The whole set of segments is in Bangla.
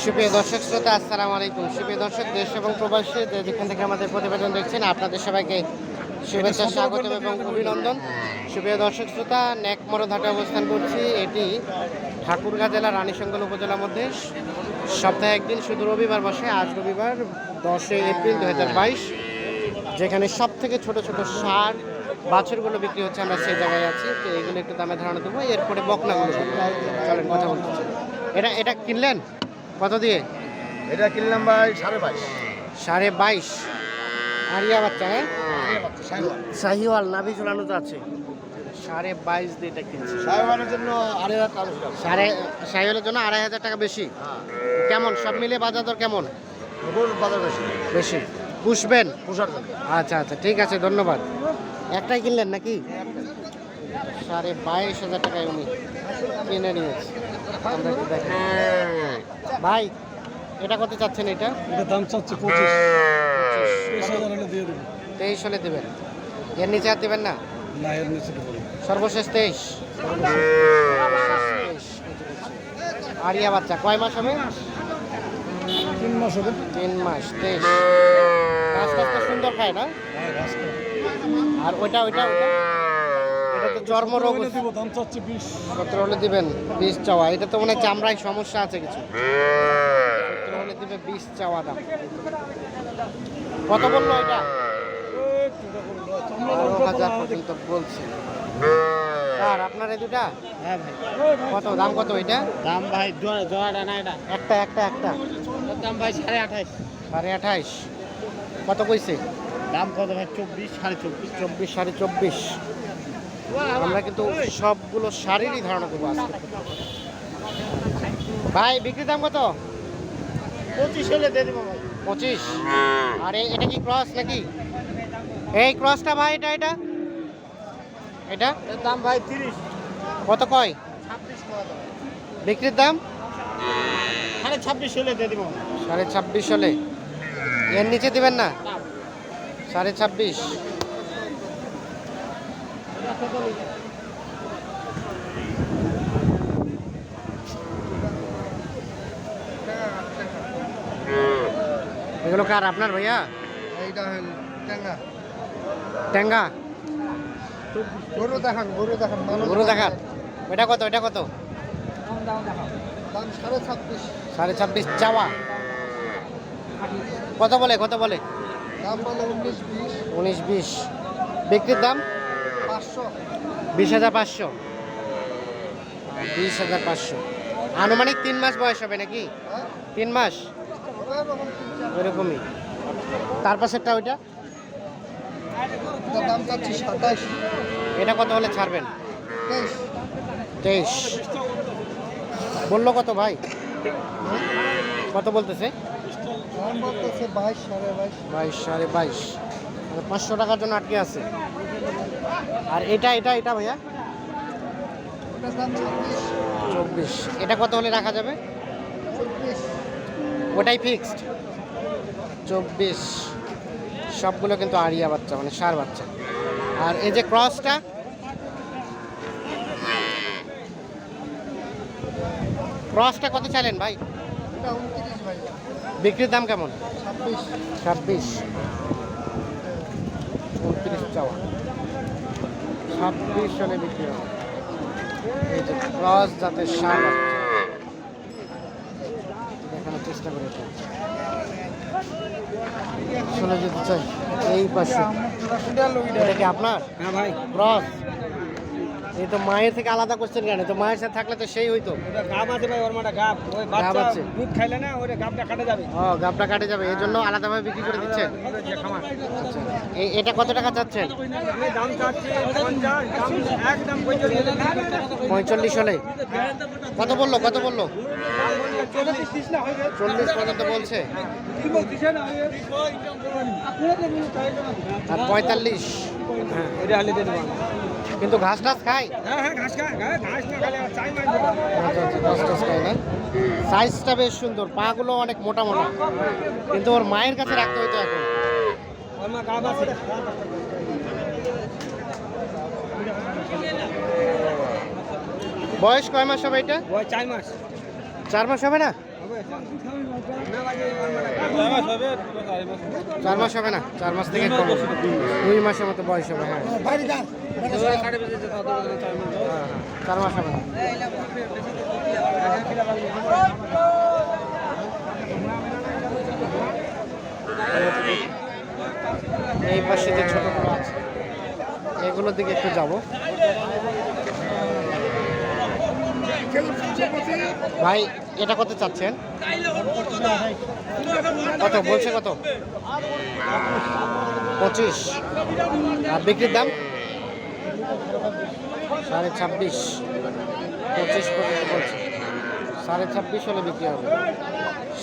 সুপ্রিয় দর্শক শ্রোতা, আসসালামু আলাইকুম। সুপ্রিয় দর্শক, দেশ এবং প্রবাসী যেখান থেকে আমাদের প্রতিবেদন দেখছেন, আপনাদের সবাইকে শুভেচ্ছা, স্বাগত এবং অভিনন্দন। সুপ্রিয় দর্শক শ্রোতা নেকমরো ঘাটে অবস্থান করছি। এটি ঠাকুরগাঁ জেলা রানীশঙ্কল উপজেলার মধ্যে। সপ্তাহে একদিন, শুধু রবিবার বসে, আজ রবিবার, দশই এপ্রিল দু হাজার বাইশ। যেখানে সব থেকে ছোট ছোট সার, বাছুরগুলো বিক্রি হচ্ছে, আমরা সেই জায়গায় আছি। তো এগুলো একটু দামে ধারণা দেবো। এরপরে বকনাগুলো চলেন, কথা বলতে এটা এটা কিনলেন? কত দিয়ে? এটা কিনলাম ভাই সাড়ে বাইশ। সাড়ে বাইশ। আরিয়া বাচ্চা হ্যাঁ? শাহিওয়াল নাভি ঝুলানো তো আছে। সাড়ে বাইশ দিয়ে এটা কিনছে। সাহেবানের জন্য আড়াই হাজার টাকা সাড়ে শাহিওয়ালের জন্য আড়াই হাজার টাকা বেশি? কেমন? সব মিলিয়ে বাজার দর কেমন? বাজার বেশি। বেশি। পুষবেন? আচ্ছা আচ্ছা ঠিক আছে ধন্যবাদ। একটাই কিনলেন নাকি? সাড়ে বাইশ হাজার টাকায় উনি কিনে নিয়েছে। ভাই এটা কত চাচ্ছেন এটা? এটা দাম চাচ্ছে পঁচিশ। তেইশ হলে দিয়ে দেবো। তেইশ হলে দেবেন। এর নিচে আর দেবেন না? না এর নিচে সর্বশেষ তেইশ। আরিয়া বাচ্চা কয় মাস হবে? তিন মাস হবে। তিন মাস তেইশ। ঘাস তো সুন্দর খায় না? হ্যাঁ আর ওইটা ওইটা ওইটা? চর্মরোগ সত্তর হলে দিবেন বিষ চাওয়া। এটা তো মনে হয় চামড়ায় সমস্যা আছে কিছু। সত্তর হলে দিবে বিষ চাওয়া দাম। কত বলল এটা? বারো হাজার পর্যন্ত বলছে। আর আপনার এই দুটা? হ্যাঁ ভাই। কত? দাম কত এটা? দাম ভাই জোড়া জোড়াটা না এটা। একটা একটা একটা। দাম ভাই সাড়ে আঠাশ। সাড়ে আঠাইশ কত কইছে? দাম কত ভাই? চব্বিশ সাড়ে চব্বিশ। চব্বিশ সাড়ে চব্বিশ। আমরা কিন্তু সবগুলো শাড়িরই ধারণা করব আজকে। ভাই বিক্রির দাম কত? পঁচিশ হলে দিয়ে দেবো ভাই। পঁচিশ? আর এটা কি ক্রস নাকি? এই ক্রসটা ভাই এটা এটা? এটা? এর দাম ভাই তিরিশ। কত কয়? বিক্রির দাম? সাড়ে ছাব্বিশ হলে দিয়ে দেবো। সাড়ে ছাব্বিশ হলে। এর নিচে দিবেন না। সাড়ে ছাব্বিশ। এগুলো কার আপনার ভাইয়া? এইটা হল ট্যাঙ্গা ট্যাঙ্গা গরু দেখান গরু দেখান গরু দেখান। এটা কত এটা কত? দাম সাড়ে ছাব্বিশ। সাড়ে ছাব্বিশ চাওয়া। কত বলে কত বলে? দাম বলে উনিশ বিশ। উনিশ বিশ। বিক্রির দাম? বিশ হাজার পাঁচশো। বিশ হাজার পাঁচশো। আনুমানিক তিন মাস বয়স হবে নাকি? তিন মাস। ওইরকমই তার পাশেরটা ওইটা? এটা কত হলে ছাড়বেন? তেইশ। বলল কত ভাই? কত বলতেছে? বাইশ সাড়ে বাইশ। বাইশ সাড়ে বাইশ। পাঁচশো টাকার জন্য আটকে আছে। আর এটা এটা এটা ভাইয়া? চব্বিশ। এটা কত হলে রাখা যাবে? ওটাই ফিক্সড চব্বিশ। সবগুলো কিন্তু আরিয়া বাচ্চা মানে সার বাচ্চা। আর এই যে ক্রসটা ক্রসটা কত চাইলেন ভাই? ভাই। বিক্রির দাম কেমন? ছাব্বিশ। ছাব্বিশ। উনত্রিশ চাওয়া। ছাব্বিশ সালে বিক্রি হবে। এই যে ক্রস জাতের সার দেখানোর চেষ্টা করে। চলে যেতে চাই এই পাশে। এটা কি আপনার? হ্যাঁ ভাই। ক্রস? এই তো মায়ের থেকে আলাদা করছেন কেন? তো মায়ের সাথে থাকলে তো সেই হইতো। গাব আছে ভাই ওর মাটা গাব। ওই গাব আছে। দুধ খাইলে না ওই গাবটা কাটে যাবে। ও গাবটা কাটে যাবে। এই জন্য আলাদাভাবে বিক্রি করে দিচ্ছেন? এই এটা কত টাকা চাচ্ছেন? দাম চাচ্ছি একদম পঁয়তাল্লিশ হলে। কত বলল? কত বলল? চল্লিশ পর্যন্ত বলছে। আর পঁয়তাল্লিশ? হ্যাঁ। এটা কিন্তু ঘাস টাস খায়? হ্যাঁ হ্যাঁ ঘাস খা ঘাস ঘাস না খালে চাই মাছ আচ্ছা আচ্ছা ঘাস টাস খায় না। সাইজটা বেশ সুন্দর পা গুলো অনেক মোটা মোটা। কিন্তু ওর মায়ের কাছে রাখতে হইতো এখন। বয়স কয় মাস হবে এটা? চার মাস। চার মাস হবে না? চার মাস হবে না? চার মাস থেকে দুই মাসের মতো বয়স হবে হ্যাঁ, চার মাস হবে না। এই পাশে যে ছোটগুলো আছে এগুলোর দিকে একটু যাব। ভাই, এটা কত চাচ্ছেন? কত? বলছে কত? পঁচিশ। আর বিক্রির দাম? সাড়ে ছাব্বিশ। পঁচিশ বলছে। সাড়ে ছাব্বিশ হলে বিক্রি হবে।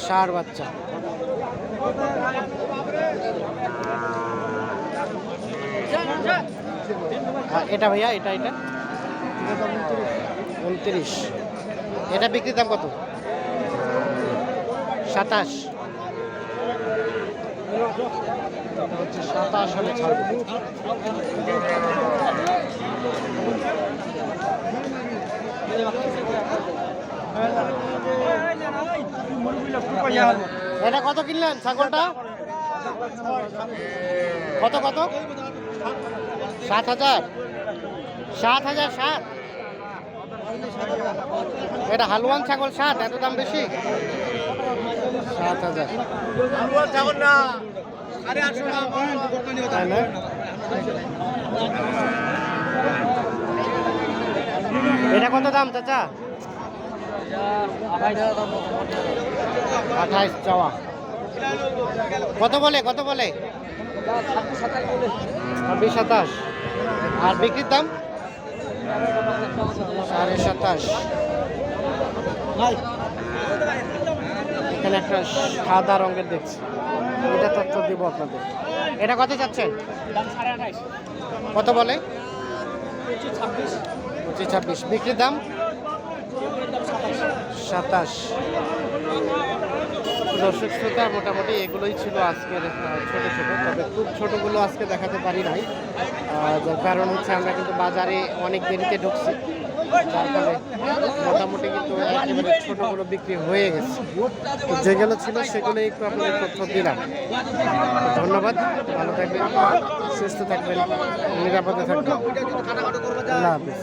ষাট বাচ্চা। এটা ভাইয়া, এটা এটা? উনত্রিশ। এটা বিক্রির দাম কত? সাতাশ। সাতাশ হলে এটা কত কিনলেন ছাগলটা? কত কত? সাত হাজার। সাত হাজার সাত এটা হালুয়ান ছাগল সাত এত দাম বেশি? সাত হাজার। তাই না? এটা কত দাম চাচা? আঠাইশ চাওয়া। কত বলে কত বলে? ছাব্বিশ সাতাশ। আর বিক্রির দাম? সাড়ে সাতাশ। এখানে একটা সাদা রঙের দেখছি। এটা তথ্য দিব আপনাদের। এটা কত চাচ্ছেন? কত বলে? পঁচিশ ছাব্বিশ। বিক্রির দাম? সাতাশ। দর্শক শ্রোতা, মোটামুটি এগুলোই ছিল আজকের ছোট ছোট, তবে খুব ছোটগুলো আজকে দেখাতে পারি নাই। যার কারণ হচ্ছে আমরা কিন্তু বাজারে অনেক দেরিতে ঢুকছি। যার ফলে মোটামুটি কিন্তু একেবারে ছোটগুলো বিক্রি হয়ে গেছে। যেগুলো ছিল সেগুলো একটু আপনাদের তথ্য দিলাম। ধন্যবাদ, ভালো থাকবেন, সুস্থ থাকবেন, নিরাপদে থাকবেন। আল্লাহ হাফিজ।